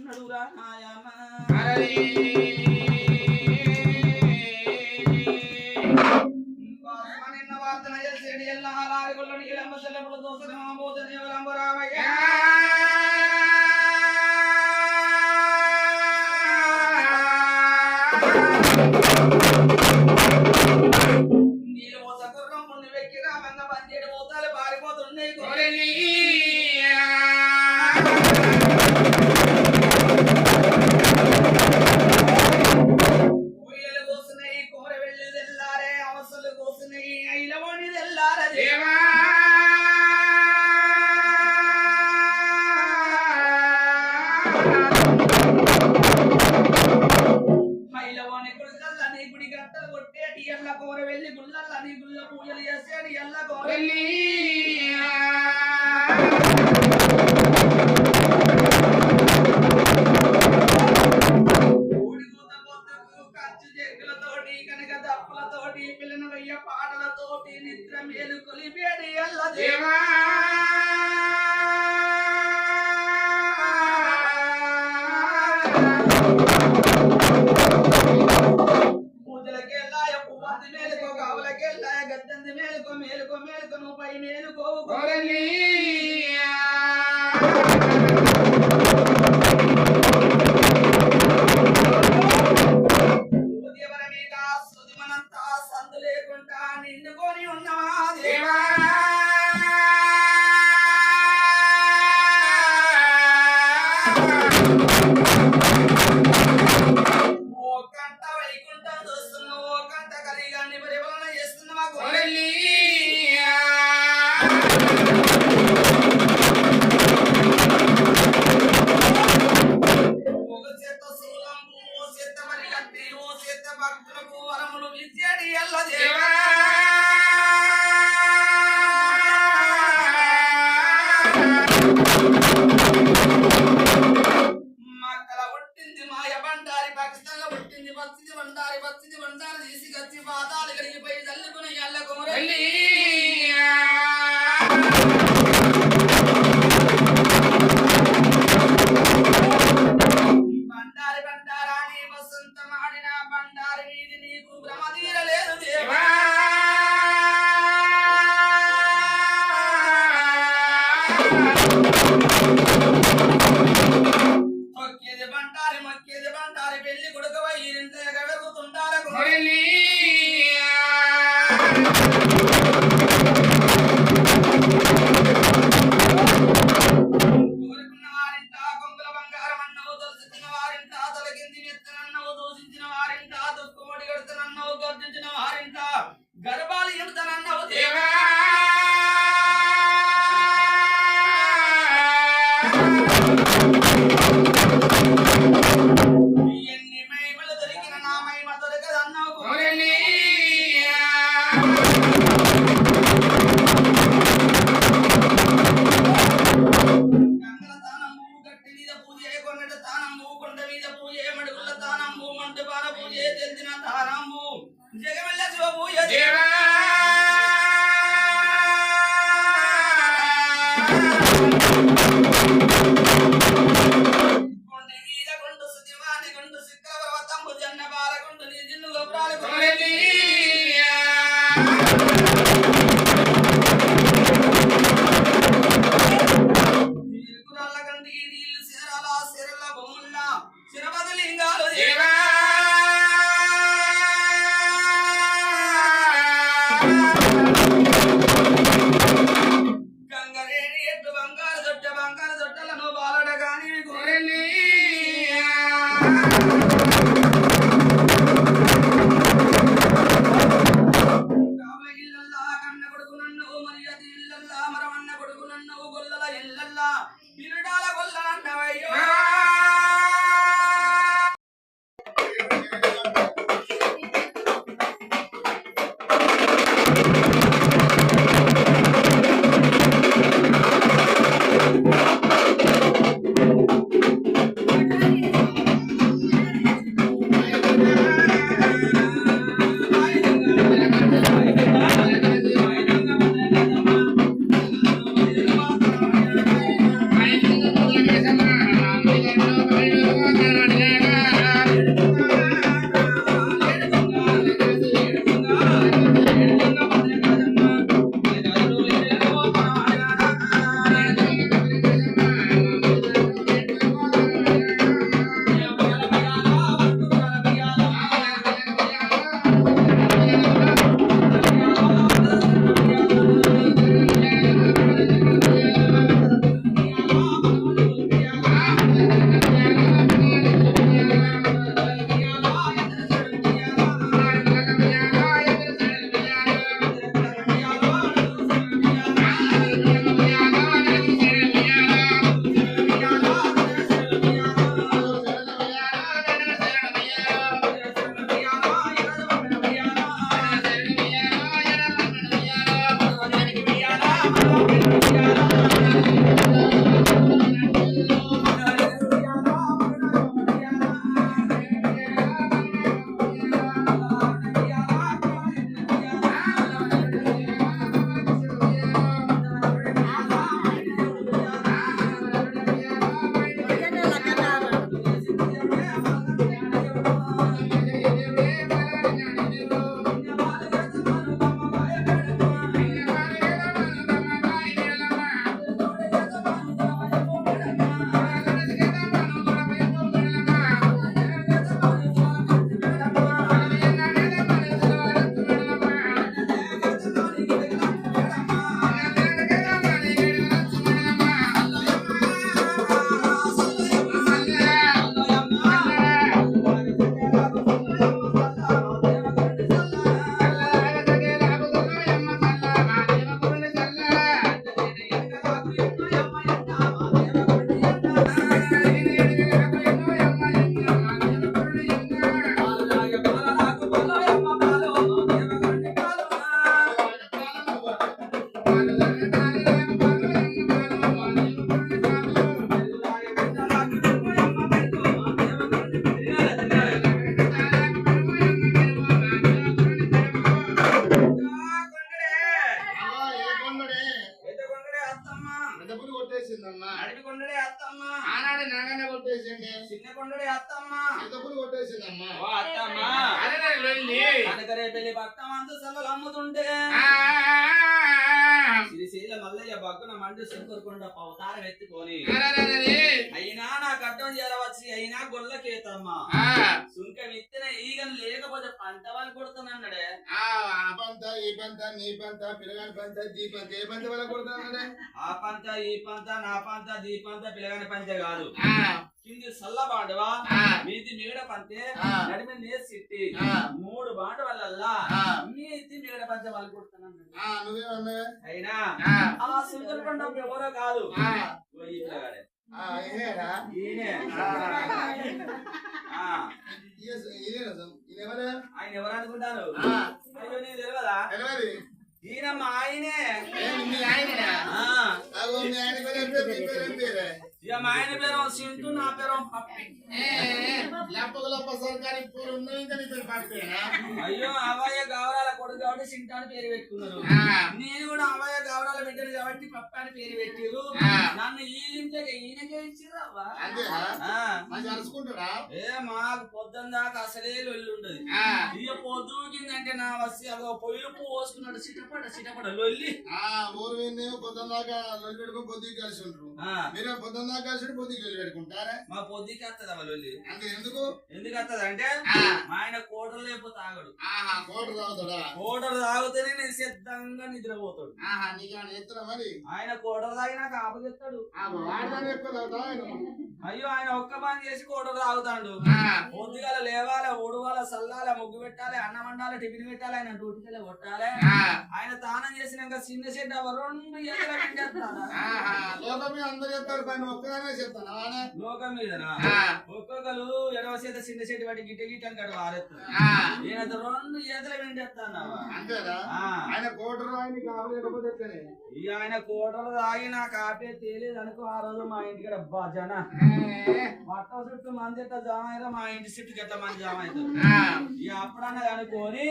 నడువురా నాయమ నిన్న వార్తన చేసేది ఎలా అలాగొల్లని ఇళంబ సెలవులు దోసనమా బోధన ఎవరంబ రామయ్య మేలుకో మేలుకో మేలుకో నువ్వు పై మేలుకోవు చిన్న కొండడే అత్తమ్మ పెద్దపులు కొట్టేసిందమ్మా. ఓ అత్తమ్మ. అరే వెళ్ళి కనకరే పెళ్ళి పట్టమందు సెలవులు అమ్ముతుంటే. శ్రీశైల మల్లయ్య బగ్గున మండు శంకరకొండ పవతారం ఎత్తుకొని. అయినా నాకు అడ్డం చేరవచ్చి అయినా గొల్లకేతమ్మ. సుంకం ఇత్తిన ఈగను లేకపోతే పంట వాళ్ళు కొడుతున్నాడే ఆ పంత ఈ పంత నీ పంత పిల్లగాని పంత దీ పంత ఏ పంత కొడుతున్నాడే ఆ పంత ఈ పంత నా పంత దీ పంత పిల్లగాని పంచ కాదు. కింది సల్ల బాండవా? మీది మిగడ పంతే. నడిమి నేసి సిట్టి. ఆ. మూడు బాండవల్ల ఆ. మీది మిగడ పంచ వాళ్ళు కొడుతున్నాడు నువ్వేమన్నా? అయినా ఆ. శంకరకొండ ఎవరో కాదు. ఇదేమన్నా ఆయన ఎవరు అనుకుంటారు. అయ్యో నీకు తెలియదా తెలియదు ఈయన మా ఆయనే. ఆయన ఇక మా ఆయన పేరు సింటు నా పేరు పప్పి. లప్పక లప్ప సర్కారీ పూలు ఉన్నాయి ఇంకా నీ పేరు పడిపోయినా అయ్యో అవయ్య గౌరాల కొడుకు కాబట్టి సింటు అని పేరు పెట్టుకున్నారు. నేను కూడా అవయ్య గౌరాల బిడ్డను కాబట్టి పప్ప అని పేరు పెట్టిరు. నన్ను ఈ ఇంటికి ఈయనకే ఇచ్చిర్రు అవ్వ. అరుచుకుంటాడా ఏ మాకు పొద్దున్న దాకా అసలే లొల్లి ఉండదు. ఇక పొద్దుకిందంటే నా వస్తే అదో పొయ్యిలు పోసుకున్నాడు సిటపడ సిటపడ లొల్లి. ఆ ఊరు పొద్దున్న దాకా లొల్లి పెట్టుకుని పొద్దుకి కలిసి ఉంటారు మీరు పొద్దున్న దాకా కలిసి పొద్దుకి లొల్లి పెట్టుకుంటారా? మా పొద్దుకి వస్తుంది లొల్లి. అంటే ఎందుకు? ఎందుకు వస్తుంది అంటే మా ఆయన కోటలు లేకపోతే తాగడు ఆహా కోట తాగుతాడా? కోటలు తాగితేనే నేను సిద్ధంగా నిద్రపోతాడు. మరి? ఆయన కోటలు తాగినా కాపగిస్తాడు ఆ వాడదాన్ని ఎక్కువ తాగుతా ఆయన. అయ్యో ఆయన ఒక్క పని చేసి కోటలు తాగుతాడు. పొద్దుగాల లేవాల ఊడవాల సల్లాల ముగ్గు పెట్టాలి అన్నం వండాలి టిఫిన్ పెట్టాలి ఆయన డ్యూటీకి కొట్టాలి. ఆయన చేసినాక చిన్న చెడ్డ రెండు లోకం మీద అందరు చెప్తారు పైన ఒక్కదానే చెప్తాను లోకం ఆ, ఒక్కొక్కరు ఎడవ చేత చిన్న చెట్టు వాటి గిట్ట గిట్ట కడ వారెత్తారు ఆ, నేను అది రెండు ఎదురు వెంటేస్తాను ఆయన కోటరు ఆయన ఇక ఆయన కోటలు తాగి నా కాపే తేలేదు అనుకో ఆ రోజు మా ఇంటికి భజన పట్ట చుట్టూ మంది జామ అయితే మా ఇంటి చుట్టూ ఎట్లా మంది జామ అవుతారు. ఇక అప్పుడన్నా అనుకోని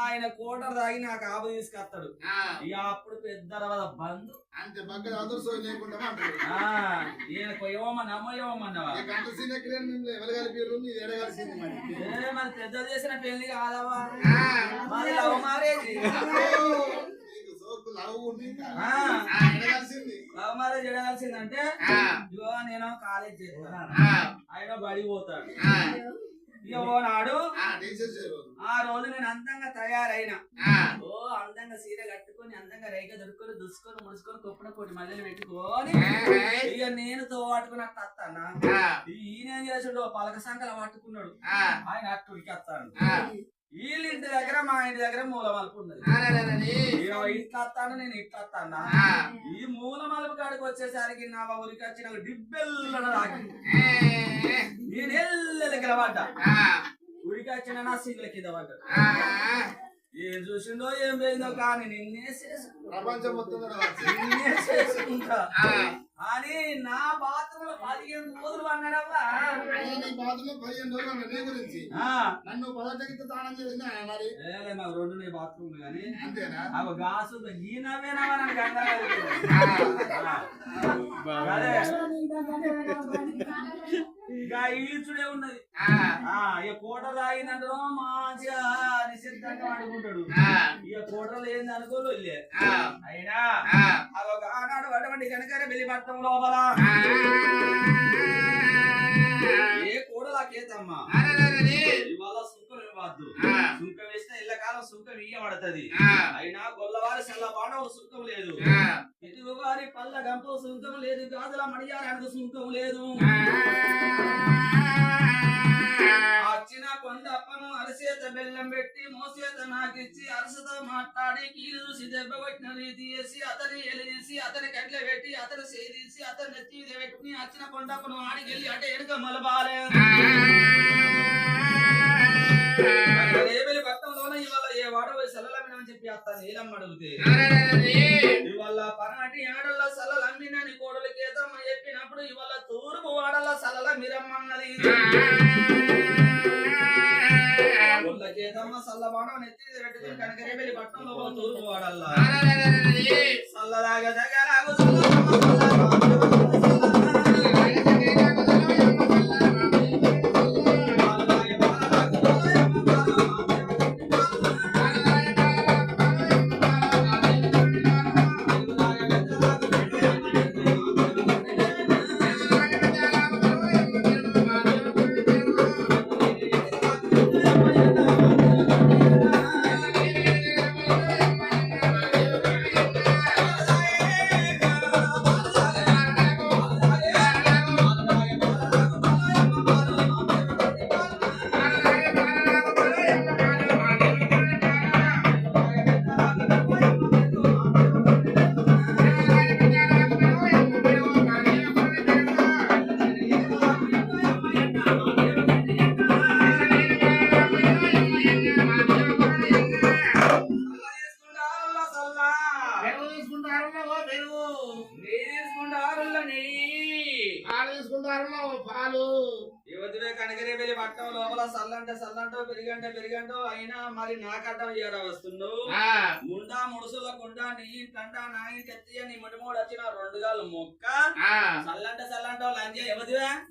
ఆయన కోటలు తాగి నాకు ఆపు తీసుకొస్తాడు. ఇక అప్పుడు పెద్ద బంధు. అంతే పక్కన లేకుండా కొయ్యవమ్మ నమ్మయ్యవమ్మన్నవా మీరు. మరి పెద్ద చేసిన పెళ్ళి కాదవా లవ్ మ్యారేజ్? లవ్ మ్యారేజ్ ఎడగాల్సిందంటే ఇగో నేను కాలేజ్ చేస్తాను ఆ, ఆయన బడి పోతాడు. ఆ, ఇక ఓ నాడు ఆ, రోజు. నేను అందంగా తయారైనా. ఓ అందంగా సీర కట్టుకొని అందంగా రైక దొరుకుని దుసుకొని ముడుచుకొని కొప్పున కొట్టి మధ్యలో పెట్టుకొని ఇక నేను తో పట్టుకుని అట్ట ఆ, ఈయన ఏం చేసాడు పలక సంకల పట్టుకున్నాడు ఆయన అట్టు ఉడికేస్తాడు ఆ, వీళ్ళ ఇంటి దగ్గర మా ఇంటి దగ్గర మూల మలుపు ఉన్నది. ఇట్లా నేను ఇట్లా ఈ మూల మలుపు కాడికి వచ్చేసరికి నా ఊరికి వచ్చి నాకు డిబ్బెల్ల నేను ఎల్లెల కిలబడ్డా ఆ, ఉరికి వచ్చిన నా సీట్ల కింద పడ్డా ఏం చూసిండో ఏం పోయిందో కానీ నిన్నే ప్రపంచం మొత్తం. నిన్నే చేసుకుంటా. అని నా బాత్రూమ్లో పదిహేను రోజులు అన్నాడవ్వా నీ బాత్రూంలో పదిహేను రోజులు ఉన్నా నీ గురించి? ఆ, నన్ను పదటకి తానం చేసిన మరి. మాకు రెండు నీ బాత్రూమ్ కానీ. అంతేనా? అవి గాసు ఈ నవ్వేనవా నాకు కంగారు కలిగింది. ఆ, ఆ, అదే. ఇక ఉన్నది. ఇక కోట తాగిందంటారో మంచిగా నిశ్చితంగా ఆడుకుంటాడు. ఆ, ఇక కోటలు ఏంది అనుకోలే ఆ, అయినా అదొక ఆనాడు అటువంటి కనుక వెళ్ళి పట్టం లోపల. ఏ కూడలాకేతమ్మా. ఇవాళ ఆ. సుంకం వేస్తే ఇళ్ళకాలం సుంకం ఇయ్యబడతది అయినా గొల్లవారి సల్లబాడవ సుంకం లేదు. ఆ, ఇటుగు వారి పల్ల గంప సుంకం లేదు. గాజుల మడియారానికి సుంకం లేదు. వచ్చిన కొండప్పను అరసేత బెల్లం పెట్టి మోసేత నాకిచ్చి అరసతో మాట్లాడి కీలు చూసి దెబ్బ కొట్టిన రీతి చేసి అతని ఎలిదీసి అతని కట్ల పెట్టి అతని చేదీసి అతని నెత్తి మీద పెట్టుకుని వచ్చిన కొండప్పను ఆడికెళ్ళి అంటే ఎనుక మలబాలే. రేబెలి పట్టంలోన ఇవాళ ఏ వాడ పోయి సెలవుల మీద అని చెప్పి అత్త నీలమ్మ అడిగితే నారాయణ ఇవాళ పనాటి ఆడల సలల అమ్మినని కోడలు కేతమ్మ చెప్పినప్పుడు ఇవాళ తూర్పు వాడల సలల మిరమ్మన్నది కొల్ల కేతమ్మ సల్లవాడం నెత్తి రెట్టుకుని కనకరేపల్లి పట్టణంలో తూర్పు వాడల్లా సల్లదాగా దగ్గరాగు సల్లమ్మ పట్టణం లోపల సల్లంటే సల్లంటో పెరిగంటే పెరిగంటో అయినా మరి నాకట్టం ఇయ్యారా వస్తున్నావు ఆ, ముండా ముడుసుల కుండ నీ తండ నా ఇంటి ఎత్తియ నీ ముడిమూడు వచ్చిన రెండు గాలు మొక్క. సల్లంటే సల్లంటో లంజ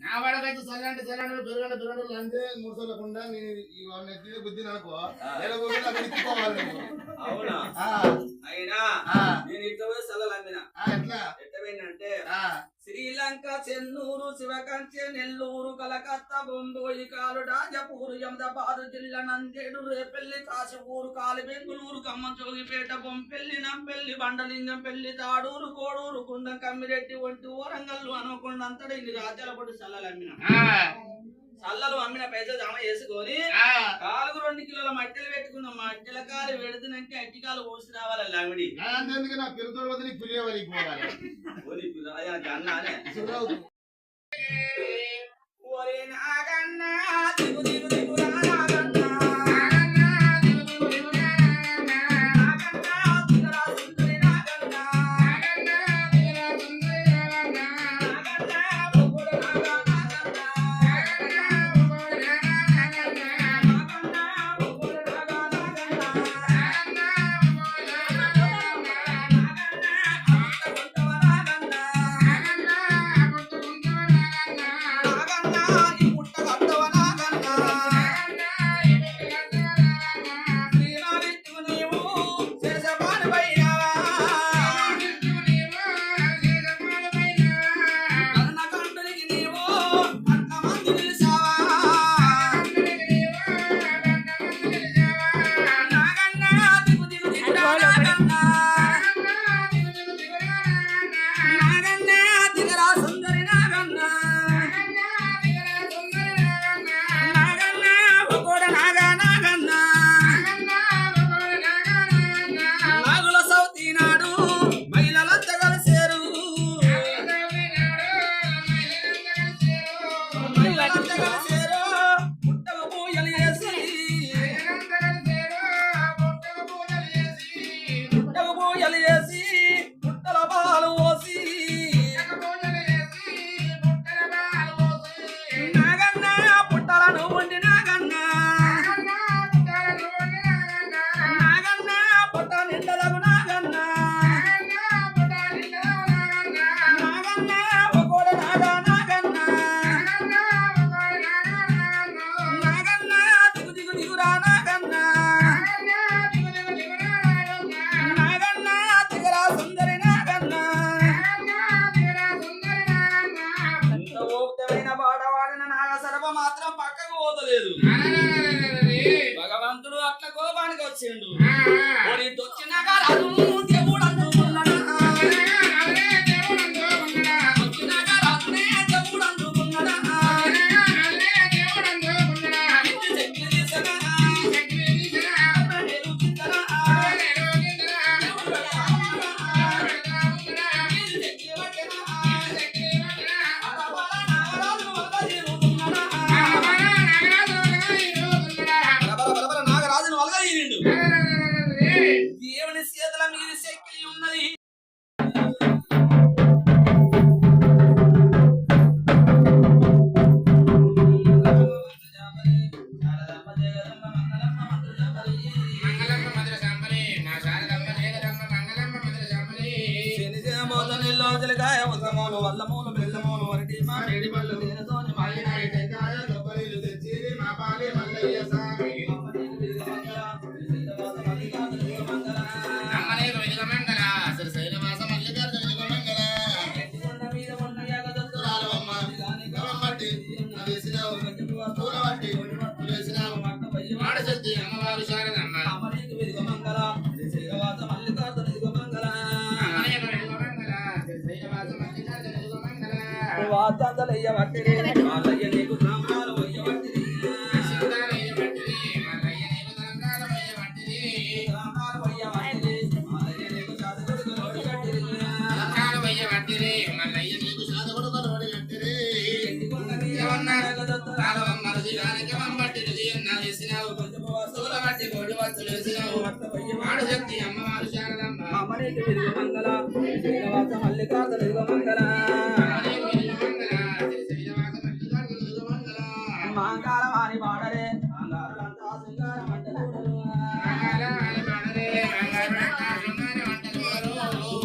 నా వాడకైతే చల్లంటే చల్లంటే పెరగంటే పెరగంటే అంటే మూడు సార్లకుండా నేను ఇవన్నీ ఎత్తి బుద్ధి నాకు. నాకు. అవునా? అయినా నేను ఇట్ట పోయి సల్లలు ఆ, ఎట్లా? ఆ, శ్రీలంక చెన్నూరు శివకంచె నెల్లూరు కలకత్తా బొంబోయి కాలు రాజపూరు అహ్మదాబాద్ జిల్లా నందేడు రేపెల్లి కాశీపూరు కాలి బెంగుళూరు ఖమ్మం జోగిపేట బొంపెల్లి నంపెల్లి బండలింగం పెళ్ళి తాడూరు కోడూరు కుండం కమ్మిరెడ్డి ఒంటి ఓరంగల్లు అనుకుండా అంతటి ఇన్ని రాజ్యాల సల్లలు అమ్మిన పైసలు జమ చేసుకొని ఆ. కాలుకు రెండు కిలోల మట్టెలు పెట్టుకున్న మట్టెల కాలు వెడుతునంటే అట్టికాలు పోసి రావాలి లామిడి? అంతేందుకు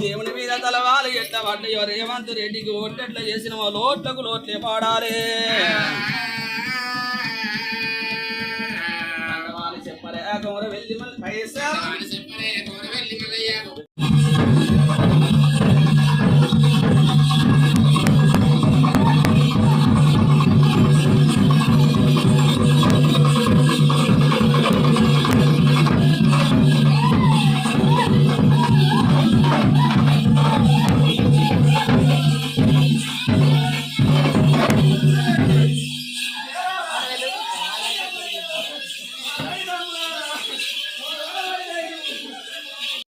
దేవుని మీద తలవాలి ఎట్ల రేవంత్ రెడ్డికి ఓట్లెట్ల చేసిన వాళ్ళు ఓట్లకు లోట్లే పాడాలి.